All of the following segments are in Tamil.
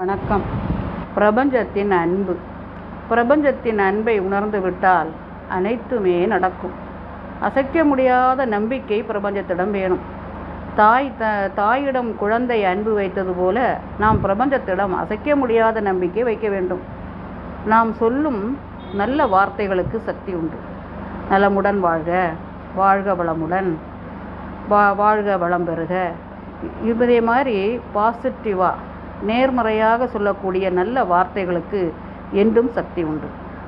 வணக்கம். பிரபஞ்சத்தின் அன்பு. பிரபஞ்சத்தின் அன்பை உணர்ந்து விட்டால் அனைத்துமே நடக்கும். அசைக்க முடியாத நம்பிக்கை பிரபஞ்சத்திடம் வேணும். தாய் த தாயிடம் குழந்தை அன்பு வைத்தது போல நாம் பிரபஞ்சத்திடம் அசைக்க முடியாத நம்பிக்கை வைக்க வேண்டும். நாம் சொல்லும் நல்ல வார்த்தைகளுக்கு சக்தி உண்டு. நலமுடன் வாழ்க வாழ்க வளமுடன் வா வாழ்க வளம் பெறுக. இதே மாதிரி பாசிட்டிவாக நேர்மறையாக சொல்லக்கூடிய நல்ல வார்த்தைகளுக்கு என்றும் சக்தி உண்டு.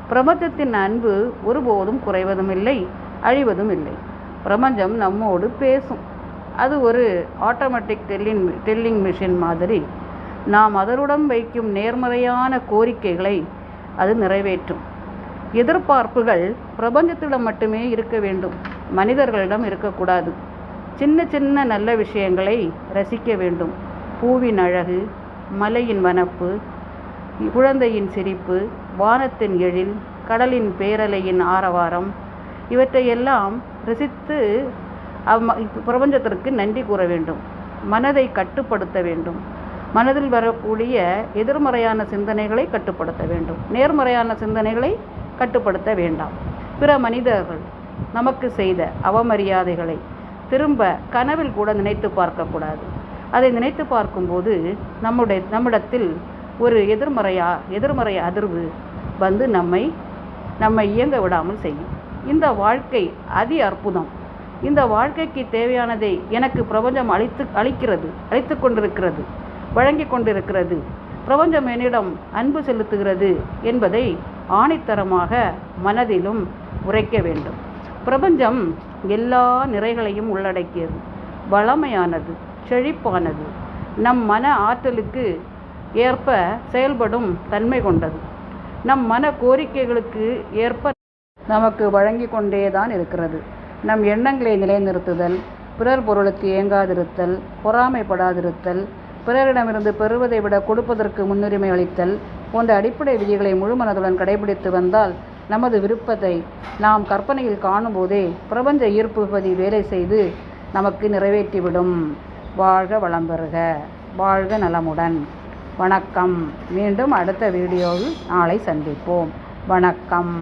பிரபஞ்சத்தின் அன்பு ஒருபோதும் குறைவதும் இல்லை அழிவதும் இல்லை. பிரபஞ்சம் நம்மோடு பேசும். அது ஒரு ஆட்டோமேட்டிக் டெல்லிங் டெல்லிங் மிஷின் மாதிரி. நாம் அதனுடன் வைக்கும் நேர்மறையான கோரிக்கைகளை அது நிறைவேற்றும். எதிர்பார்ப்புகள் பிரபஞ்சத்திடம் மட்டுமே இருக்க வேண்டும். மனிதர்களிடம் இருக்கக்கூடாது. சின்ன சின்ன நல்ல விஷயங்களை ரசிக்க வேண்டும். பூவின் அழகு மலையின் வனப்பு குழந்தையின் சிரிப்பு வானத்தின் எழில் கடலின் பேரலையின் ஆரவாரம் இவற்றையெல்லாம் ரசித்து அம்ம- பிரபஞ்சத்திற்கு நன்றி கூற வேண்டும். மனதை கட்டுப்படுத்த வேண்டும். மனதில் வரக்கூடிய எதிர்மறையான சிந்தனைகளை கட்டுப்படுத்த வேண்டும். நேர்மறையான சிந்தனைகளை கட்டுப்படுத்த வேண்டாம். பிற மனிதர்கள் நமக்கு செய்த அவமரியாதைகளை திரும்ப கனவில் கூட நினைத்து பார்க்கக்கூடாது. அதை நினைத்து பார்க்கும்போது நம்முடைய நம்மிடத்தில் ஒரு எதிர்மறையா எதிர்மறை அதிர்வு வந்து நம்மை நம்மை இயங்க விடாமல் செய்யும். இந்த வாழ்க்கை அதி அற்புதம். இந்த வாழ்க்கைக்கு தேவையானதை எனக்கு பிரபஞ்சம் அளித்து அளிக்கிறது அளித்து கொண்டிருக்கிறது வழங்கி கொண்டிருக்கிறது. பிரபஞ்சம் என்னிடம் அன்பு செலுத்துகிறது என்பதை ஆணித்தரமாக மனதிலும் உரைக்க வேண்டும். பிரபஞ்சம் எல்லா நிறைகளையும் உள்ளடக்கியது வளமையானது. செழிப்பானது. நம் மன ஆற்றலுக்கு ஏற்ப செயல்படும் தன்மை கொண்டது. நம் மன கோரிக்கைகளுக்கு ஏற்ப நமக்கு வழங்கி கொண்டே தான் இருக்கிறது. நம் எண்ணங்களை நிலைநிறுத்துதல் பிறர் பொருளுக்கு ஏங்காதிருத்தல் பொறாமைப்படாதிருத்தல் பிறரிடமிருந்து பெறுவதை விட கொடுப்பதற்கு முன்னுரிமை அளித்தல் போன்ற அடிப்படை விதிகளை முழுமனதுடன் கடைபிடித்து வந்தால் நமது விருப்பத்தை நாம் கற்பனையில் காணும்போதே பிரபஞ்ச ஈர்ப்பு பதி வேலை செய்து நமக்கு நிறைவேற்றிவிடும். வாழ்க வளம் பெறுக வாழ்க நலமுடன். வணக்கம். மீண்டும் அடுத்த வீடியோவில் நாளை சந்திப்போம். வணக்கம்.